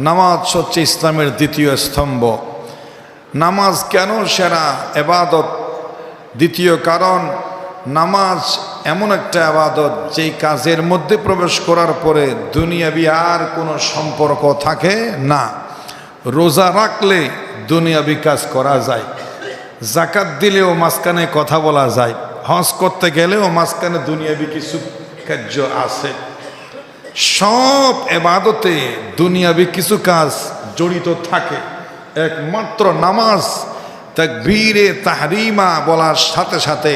নামাজ হচ্ছে ইসলামের দ্বিতীয় স্তম্ভ। নামাজ কেন সেরা? এবাদত। দ্বিতীয় কারণ, নামাজ এমন একটা আবাদত যেই কাজের মধ্যে প্রবেশ করার পরে দুনিয়াবি আর কোনো সম্পর্ক থাকে না। রোজা রাখলে দুনিয়াবি কাজ করা যায়। জাকাত দিলেও মাঝখানে কথা বলা যায়। হজ করতে গেলেও মাঝখানে দুনিয়াবি কিছু কার্য আছে। সব এবাদতে দুনিয়াবি কিছু কাজ জড়িত থাকে। একমাত্র নামাজ, তাকবীরে তাহরিমা বলার সাথে সাথে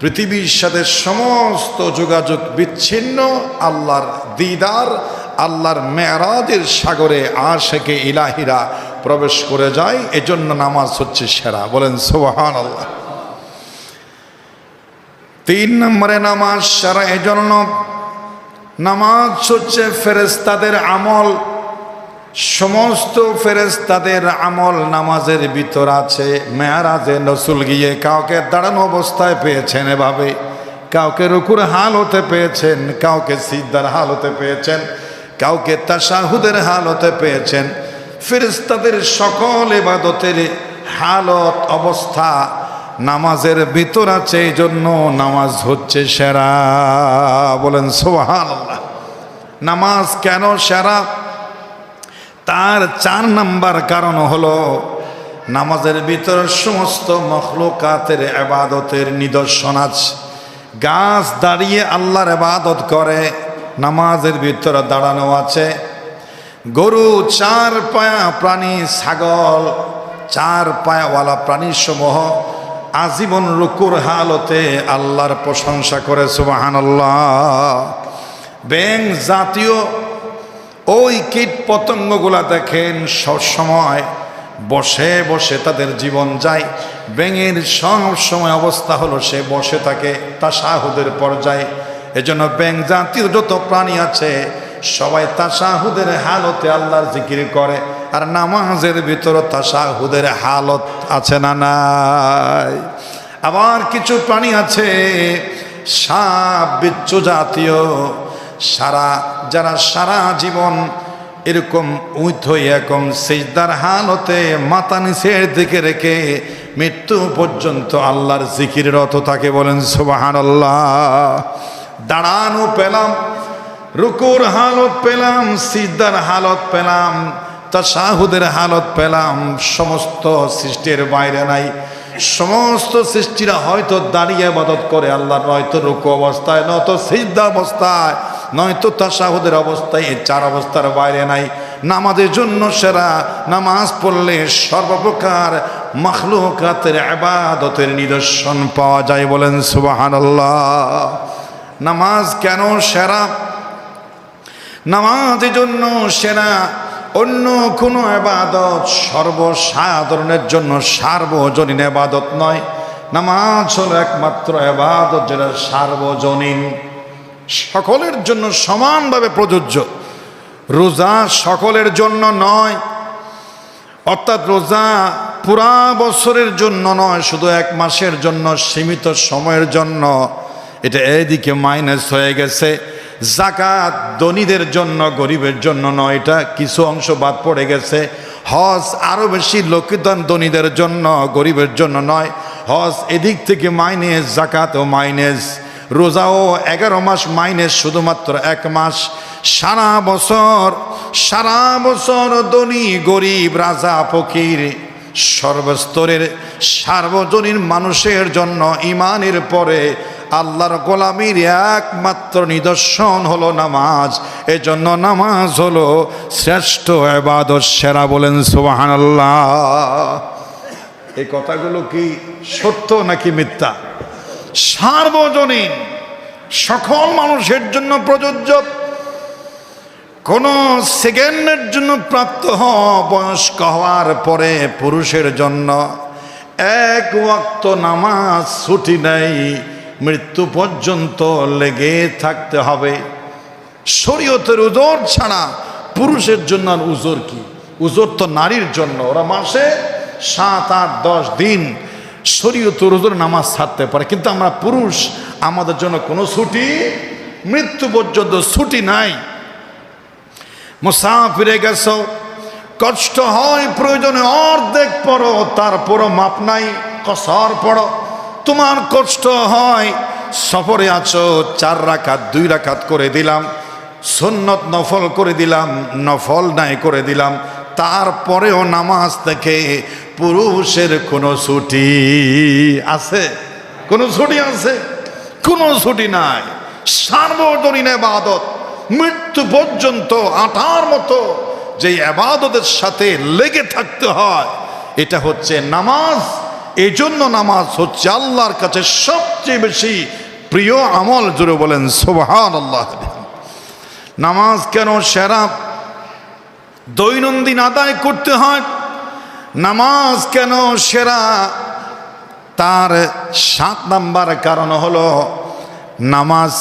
পৃথিবীর সাথে সমস্ত যোগাযোগ বিচ্ছিন্ন আল্লাহর দিদার, আল্লাহর মেয়ারাজের সাগরে আশেকে ইলাহিরা প্রবেশ করে যায়, এজন্য নামাজ হচ্ছে সেরা। বলেন সোহান আল্লাহ তিন নম্বরে নামাজ সেরা, এজন্য নামাজ হচ্ছে ফেরেস্তাদের আমল। সমস্ত ফেরেস্তাদের আমল নামাজের ভিতর আছে। মেয়ারাজে নসুল গিয়ে কাউকে দাঁড়ানো অবস্থায় পেয়েছেন এভাবে। কাউকে রুকুর হাল হতে পেয়েছেন, কাউকে সিদ্ধার হাল হতে পেয়েছেন, কাউকে তাসাহুদের হাল হতে পেয়েছেন। ফেরেস্তাদের সকল এবাদতের হালত, অবস্থা নামাজের ভিতর আছে। এই জন্য নামাজ হচ্ছে সেরা। বলেন সোহান নামাজ কেন সেরা? তার চার নাম্বার কারণ হলো নামাজের ভিতর সমস্ত মখলুকাতের আবাদতের নিদর্শন আছে। গাছ দাঁড়িয়ে আল্লাহর আবাদত করে, নামাজের ভিতরে দাঁড়ানো আছে। গরু, চার পায়া প্রাণী, ছাগল, চার পায়াওয়ালা প্রাণীর সমূহ আজীবন রুকুর হালতে আল্লাহর প্রশংসা করে সুবাহান ব্যাং জাতীয় ওই কীট পতঙ্গগুলা দেখেন সবসময়। বসে বসে তাদের জীবন যায়। ব্যাঙের সব সময় অবস্থা হলো সে বসে থাকে তা শাহুদের পর্যায়ে। এজন্য ব্যাং জাতীয় যত প্রাণী আছে, সবাই তাসাহুদের হালতে আল্লাহর জিকির করে। আর নামাজের ভিতরে তাসাহুদের হালত আছে না নাই। আবার কিছু প্রাণী আছে, সাপ, বিচ্ছু জাতীয়। সারা, যারা সারা জীবন এরকম উইথ এরকম সেজদার হালতে মাথা নিচের দিকে রেখে মৃত্যু পর্যন্ত আল্লাহর জিকির অত তাকে বলেন সুবাহান আল্লাহ দাঁড়ানো পেলাম, রুকুর হালত পেলাম সিদ্ধার হালত পেলাম তাসাহুদের হালত পেলাম, সমস্ত সৃষ্টির বাইরে নাই। সমস্ত সৃষ্টিরা হয়তো দাঁড়িয়ে মদত করে আল্লাহ নয়তো রুকু অবস্থায়, নয়তো সিদ্ধা অবস্থায় নয়তো তাসাহুদের অবস্থায় চার অবস্থার বাইরে নাই। নামাজের জন্য সেরা নামাজ পড়লে সর্বপ্রকার মখলুকাতের আবাদতের নিদর্শন পাওয়া যায় বলেন সুবাহান নামাজ কেন সেরা? নামাজের জন্য সেরা অন্য কোনো আবাদত সর্বসাধারণের জন্য সার্বজনীন আবাদত নয়। নামাজ হলো একমাত্র আবাদত যেটা সার্বজনীন। সকলের জন্য সমানভাবে প্রযোজ্য। রোজা সকলের জন্য নয়, অর্থাৎ রোজা পুরা বছরের জন্য নয়, শুধু এক মাসের জন্য, সীমিত সময়ের জন্য। এটা এদিকে মাইনাস হয়ে গেছে। জাকাত ধনীদের জন্য, গরিবের জন্য নয়, এটা কিছু অংশ বাদ পড়ে গেছে। হজ আরও বেশি লোকদান ধনীদের জন্য, গরিবের জন্য নয়। হজ এদিক থেকে মাইনেস জাকাত ও মাইনেস রোজাও এগারো মাস মাইনেস শুধুমাত্র এক মাস। সারা বছর সারা বছর ধনী গরিব রাজা ফকির সর্বস্তরের সার্বজনীন মানুষের জন্য ইমানের পরে আল্লাহর গোলামির একমাত্র নিদর্শন হলো নামাজ। এজন্য নামাজ হলো শ্রেষ্ঠ এবাদত সেরা বলেন সুবাহান এই কথাগুলো কি সত্য নাকি মিথ্যা? সার্বজনীন, সকল মানুষের জন্য প্রযোজ্য। কোন সেকেন্ডের জন্য প্রাপ্ত বয়স্ক হওয়ার পরে পুরুষের জন্য এক ওয়াক্ত নামাজ ছুটি নেই, মৃত্যু পর্যন্ত লেগে থাকতে হবে। শরীয়তের উজোর ছাড়া পুরুষের জন্য আর উজোর কি? উজোর তো নারীর জন্য। ওরা মাসে সাত, আট, দশ দিন শরীয়তের উজোর নামাজ ছাড়তে পারে। কিন্তু আমরা পুরুষ, আমাদের জন্য কোনো ছুটি, মৃত্যু পর্যন্ত ছুটি নাই। মুসাফিরে গেছ, কষ্ট হয়, প্রয়োজনে অর্ধেক পড়ো, তারপরও মাপ নাই, কসর পড়ো। তোমার কষ্ট হয়, সফরে আছো, চার রাখাত দুই রাখাত করে দিলাম, সন্নত নফল করে দিলাম, নফল নাই করে দিলাম, তারপরেও নামাজ থেকে পুরুষের কোনো ছুটি আছে? কোনো ছুটি আছে? কোনো ছুটি নাই। সার্বজনীন আবাদত মৃত্যু পর্যন্ত আঠার মতো যে আবাদতের সাথে লেগে থাকতে হয়, এটা হচ্ছে নামাজ। এই জন্য নামাজ হচ্ছে আল্লাহর কাছে সবচেয়ে বেশি প্রিয় আমল জুড়ে বলেন সোহান আল্লাহ নামাজ কেন সেরা? দৈনন্দিন আদায় করতে হয় নামাজ কেন সেরা? তার সাত নাম্বার কারণ হলো নামাজ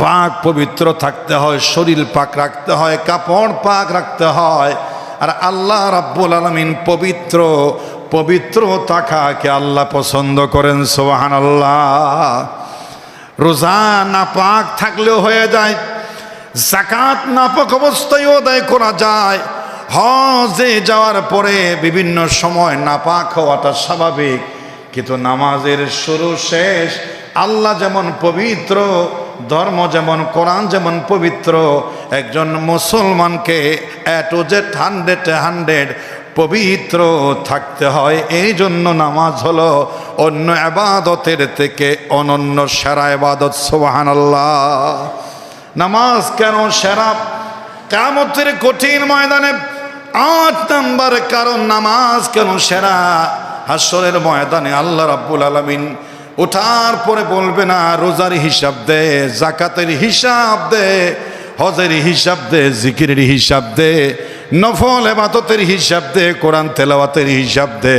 পাক পবিত্র থাকতে হয়, শরীর পাক রাখতে হয়, কাপড় পাক রাখতে হয়। আর আল্লাহ রাব্বুল আলমিন পবিত্র পবিত্র থাকাকে আল্লাহ পছন্দ করেন সোহান আল্লাহ রোজা না পাক থাকলেও হয়ে যায় জাকাত নাপাক অবস্থায়ও আদায় করা যায়। হজে যাওয়ার পরে বিভিন্ন সময় নাপাক হওয়াটা স্বাভাবিক, কিন্তু নামাজের শুরু শেষ, আল্লাহ যেমন পবিত্র, ধর্ম যেমন, কোরআন যেমন পবিত্র, একজন মুসলমানকে এট জেড হান্ড্রেড হান্ড্রেড পবিত্র থাকতে হয়। এই জন্য নামাজ হলো অন্য আবাদতের থেকে অনন্য সেরা আবাদত সোহান নামাজ কেন সেরা? কামতের কঠিন ময়দানে আট নাম্বার কারণ নামাজ কেন সেরা? হাসরের ময়দানে আল্লাহ রাব্বুল আলমিন ওঠার পরে বলবে না, রোজার হিসাব দে জাকাতের হিসাব দে, হজের হিসাব দে, জিকিরের হিসাব দে, নফল এবাদতের হিসাব দে, কোরআন তেলাওয়াতের হিসাব দে,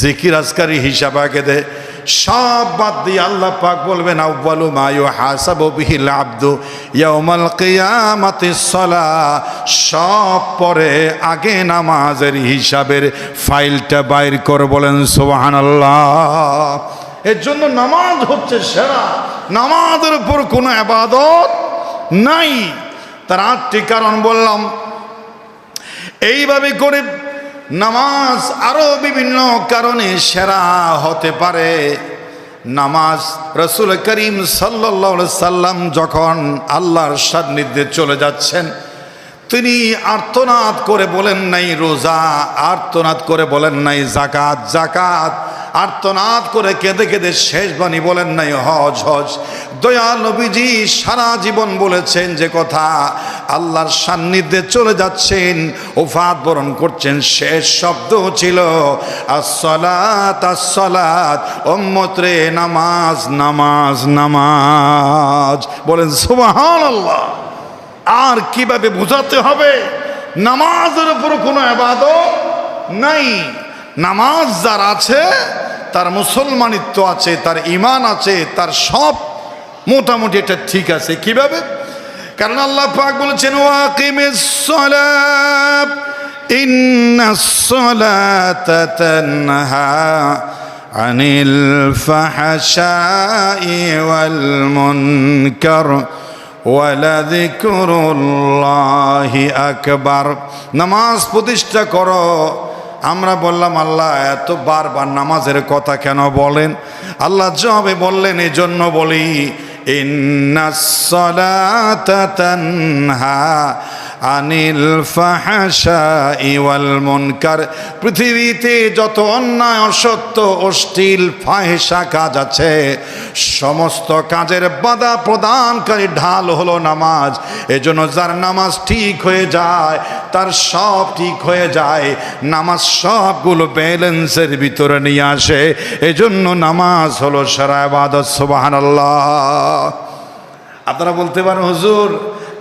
জিকির আজকারি হিসাব আগে দে। সব বাদ দিয়ে আল্লাহ পাক বলবেন আউ্বালু মায়ু হাসাবু বিহিল আব্দু ইয়াউমাল কিয়ামাতি সলা। সব পরে আগে নামাজের হিসাবের ফাইলটা বাইর করে বলেন, সুবহানাল্লাহ। এর জন্য নামাজ হচ্ছে সেরা। নামাজের উপর কোনো আবাদত নাই। তার আটটি কারণ বললাম। এইভাবে করে নামাজ আরও বিভিন্ন কারণে সেরা হতে পারে। নামাজ রসুল করিম সাল্লা সাল্লাম যখন আল্লাহর সান্নিধ্যে চলে যাচ্ছেন, তিনি আর্তনাদ করে বলেন নাই রোজা, আর্তনাদ করে বলেন নাই জাকাত জাকাত আর্তনাদ করে কেঁদে কেঁদে শেষ বাণী বলেন নাই, হজ হজ। দয়া নবীজি সারা জীবন বলেছেন যে কথা, আল্লাহর সান্নিধ্যে চলে যাচ্ছেন, ওফাত বরণ করছেন, শেষ শব্দ ছিল আসলাত আসলাত ওম্মত্রে নামাজ নামাজ নামাজ। বলেন সুবাহান আল্লাহ আর কীভাবে বোঝাতে হবে? নামাজের উপর কোনো আবাদত নাই। নামাজ যার আছে তার মুসলমানিত্ব আছে, তার ইমান আছে, তার সব মোটামুটি এটা ঠিক আছে। কীভাবে? কারণ আল্লাহ পাক বলেছেন আনিল আকবার। নামাজ প্রতিষ্ঠা করো আমরা বললাম, আল্লাহ এত বারবার নামাজের কথা কেন বলেন? আল্লাহ জবে বললেন এই জন্য বলি ইন্নাসলাতানহা আনিল মুনকার। পৃথিবীতে যত অন্যায়, অসত্য, অশ্লীল ফাহেসা কাজ আছে, সমস্ত কাজের বাধা প্রদানকারী ঢাল হলো নামাজ। এজন্য যার নামাজ ঠিক হয়ে যায়, তার সব ঠিক হয়ে যায়। নামাজ সবগুলো ব্যালেন্সের ভিতরে নিয়ে আসে। এজন্য নামাজ হলো সারা আবাদত সুবাহান আপনারা বলতে পারেন, হুজুর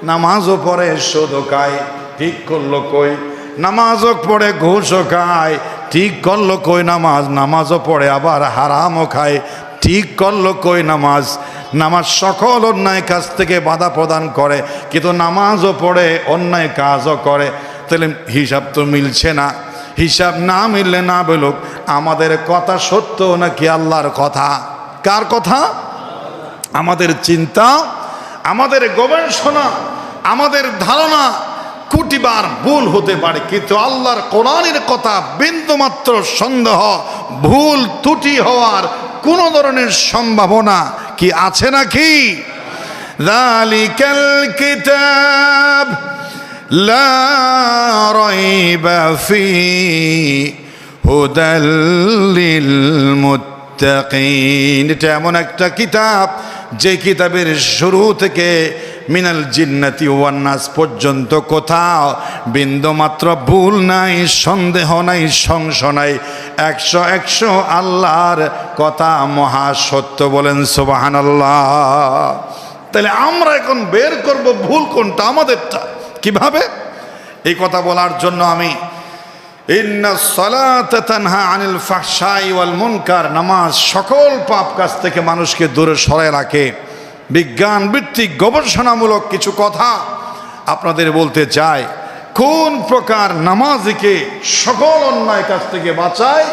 নামাজও পড়ে সুদও খায়, ঠিক করল কই? নামাজও পড়ে, ঘুষও খায়, ঠিক করল কই নামাজ? নামাজও পড়ে, আবার হারামও খায়, ঠিক করল কই নামাজ? নামাজ সকল অন্যায় কাজ থেকে বাধা প্রদান করে, কিন্তু নামাজও পড়ে, অন্যায় কাজও করে। তাহলে হিসাব তো মিলছে না। হিসাব না মিললে না বলুক, আমাদের কথা সত্য নাকি আল্লাহর কথা? কার কথা? আমাদের চিন্তা, আমাদের গবেষণা। আমাদের ধারণা কোটিবার ভুল হতে পারে কিন্তু আল্লাহর কোরআনের কথা বিন্দুমাত্র সন্দেহ ভুল ত্রুটি হওয়ার কোনো ধরনের সম্ভাবনা কি আছে নাকি ذلك الكتاب لا ريب فيه هدى للمتقين এটা এমন একটা কিতাব যে কিতাবের শুরু থেকে মিনাল জিন্নাতি ওয়ান্নাস পর্যন্ত কোথাও বিন্দুমাত্র ভুল নাই, সন্দেহ নাই, সংশয় নাই। একশো একশো আল্লাহর কথা মহা সত্য বলেন সুবাহান আল্লাহ তাহলে আমরা এখন বের করব ভুল কোনটা? আমাদেরটা। কীভাবে? এই কথা বলার জন্য আমি আনিল ফাহশাই ওয়াল মুনকার, নামাজ সকল পাপ কাজ থেকে মানুষকে দূরে সরায় রাখে। বিজ্ঞান ভিত্তিক গবেষণামূলক কিছু কথা আপনাদের বলতে চাই। কোন প্রকার নামাজিকে সকল অন্যায় কাছ থেকে বাঁচায়,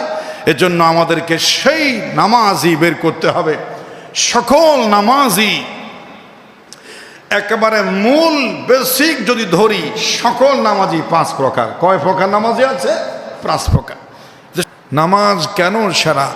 এজন্য আমাদেরকে সেই নামাজই বের করতে হবে। সকল নামাজই একেবারে মূল, বেসিক যদি ধরি, সকল নামাজই পাঁচ প্রকার। কয় প্রকার নামাজই আছে? পাঁচ প্রকার। নামাজ কেন সেরা?